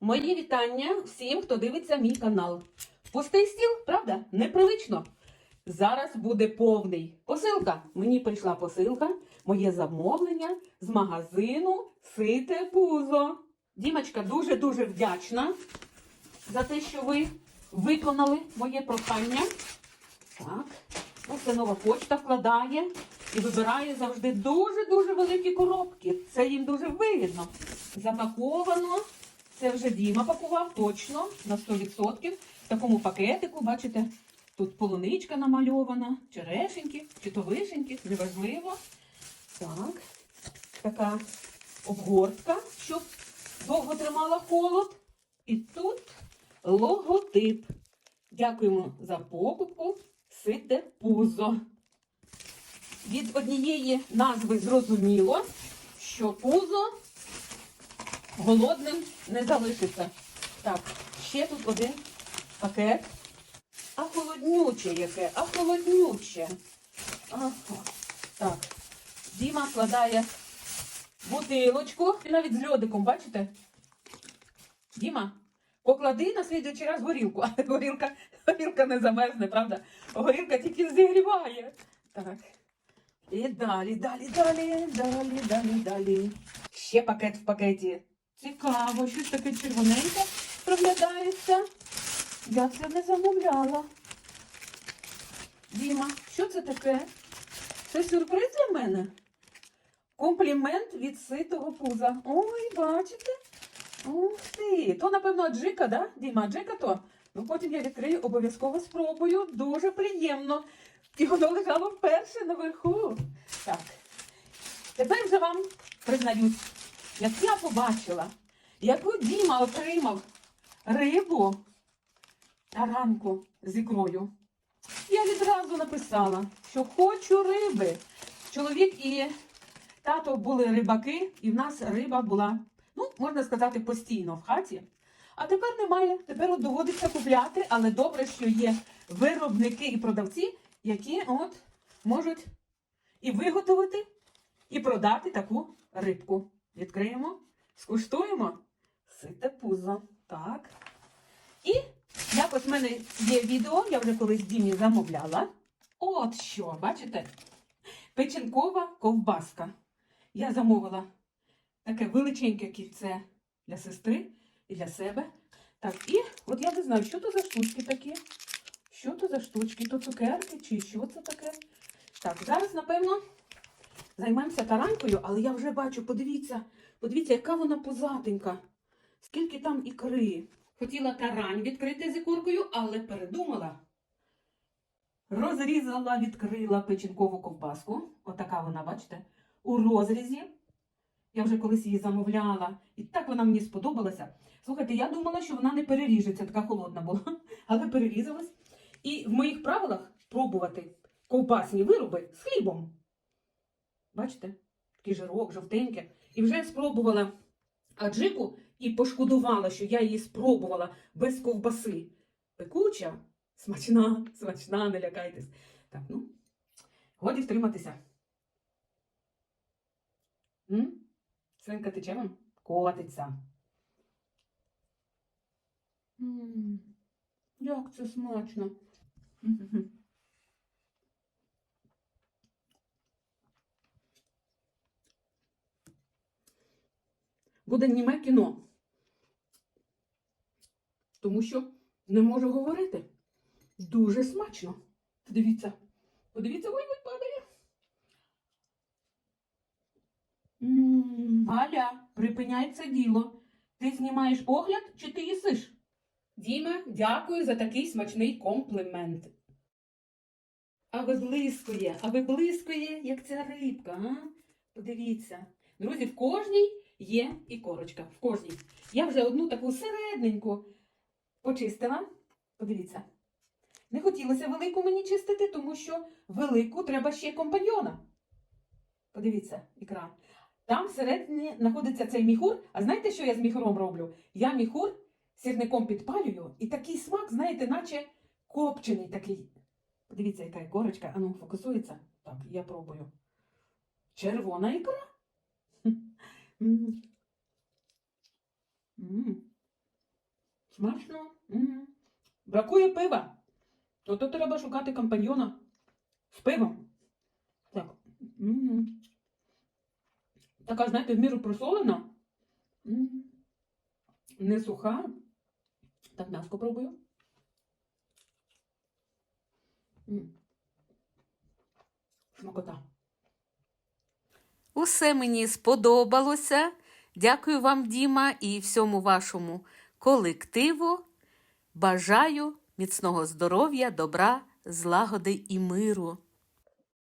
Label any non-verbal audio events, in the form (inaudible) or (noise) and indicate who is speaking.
Speaker 1: Мої вітання всім, хто дивиться мій канал. Пустий стіл, правда? Непривично. Зараз буде повний. Посилка. Мені прийшла посилка, моє замовлення з магазину Сите Пузо. Дімочка дуже-дуже вдячна за те, що ви виконали моє прохання. Так, ось ця нова почта вкладає і вибирає завжди дуже-дуже великі коробки. Це їм дуже вигідно. Запаковано. Це вже Діма пакував точно на 100%. В такому пакетику, бачите, тут полуничка намальована, черешеньки, чи то вишеньки, неважливо. Так, така обгортка, щоб довго тримала холод. І тут логотип. Дякуємо за покупку. Сите пузо. Від однієї назви зрозуміло, що пузо голодним не залишиться. Так, ще тут один пакет. А холоднюче яке, а холоднюче. Ага. Так. Діма складає бутилочку. І навіть з льодиком, бачите? Діма, поклади на слідуючий раз горілку. А горілка, горілка не замерзне, правда? Горілка тільки зігріває. Так. І далі, далі, далі, далі, далі, далі. Ще пакет в пакеті. Цікаво, щось таке червоненьке проглядається. Я це не замовляла. Діма, що це таке? Це сюрприз для мене? Комплімент від ситого пуза. Ой, бачите? Ух ти. То, напевно, аджика, да? Діма, аджика то? Ну, потім я відкрию, обов'язково спробую. Дуже приємно. І воно лежало вперше наверху. Так. Тепер вже вам признаюсь, як я побачила, яку Діма отримав рибу таранку з ікрою. Я відразу написала, що хочу риби. Чоловік і тато були рибаки, і в нас риба була, ну, можна сказати, постійно в хаті. А тепер немає. Тепер от доводиться купляти, але добре, що є виробники і продавці, які от можуть і виготовити, і продати таку рибку. Відкриємо, скуштуємо. Сите пузо. Так. І якось в мене є відео, я вже колись Дімі замовляла. От що, бачите? Печінкова ковбаска. Я замовила таке величеньке кільце для сестри і для себе. Так, і от я не знаю, що то за штучки такі. Що то за штучки? То цукерки чи що це таке? Так, зараз, напевно, займаємося таранкою, але я вже бачу, подивіться, подивіться, яка вона позатенька. Скільки там ікри. Хотіла тарань відкрити з ікоркою, але передумала. Розрізала, відкрила печінкову ковбаску. Отака вона, бачите, у розрізі. Я вже колись її замовляла, і так вона мені сподобалася. Слухайте, я думала, що вона не переріжеться, така холодна була, (laughs) але перерізалась. І в моїх правилах пробувати ковбасні вироби з хлібом. Бачите, такий жирок, жовтенький. І вже спробувала аджику і пошкодувала, що я її спробувала без ковбаси. Пекуча, смачна, смачна, не лякайтесь. Так, ну, годі втриматися. М? Свинка тече вам? Котиться. М, Як це смачно. (laughs) Буде німе кіно. Тому що не можу говорити. Дуже смачно. Подивіться. Подивіться, ой, ой, падає. Галя, припиняй це діло. Ти знімаєш огляд чи ти їсиш? Діма, дякую за такий смачний комплімент. А виблискує, а виблискує, як ця рибка, а? Подивіться. Друзі, в кожній є і корочка. В кожній. Я вже одну таку середненьку почистила. Подивіться. Не хотілося велику мені чистити, тому що велику треба ще компаньйона. Подивіться, екран. Там всередині знаходиться цей міхур. А знаєте, що я з міхуром роблю? Я міхур сірником підпалюю, і такий смак, знаєте, наче копчений такий. Подивіться, яка корочка. Ану, фокусується. Так, я пробую. Червона ікра. М. М. Смачно. М. Бракує пива. То то треба шукати компаньйона з пивом. Так. М. Така, знаєте, в міру просолена. М. Не суха. Так, м'яско пробую. Смакота.
Speaker 2: Усе мені сподобалося. Дякую вам, Діма, і всьому вашому колективу. Бажаю міцного здоров'я, добра, злагоди і миру.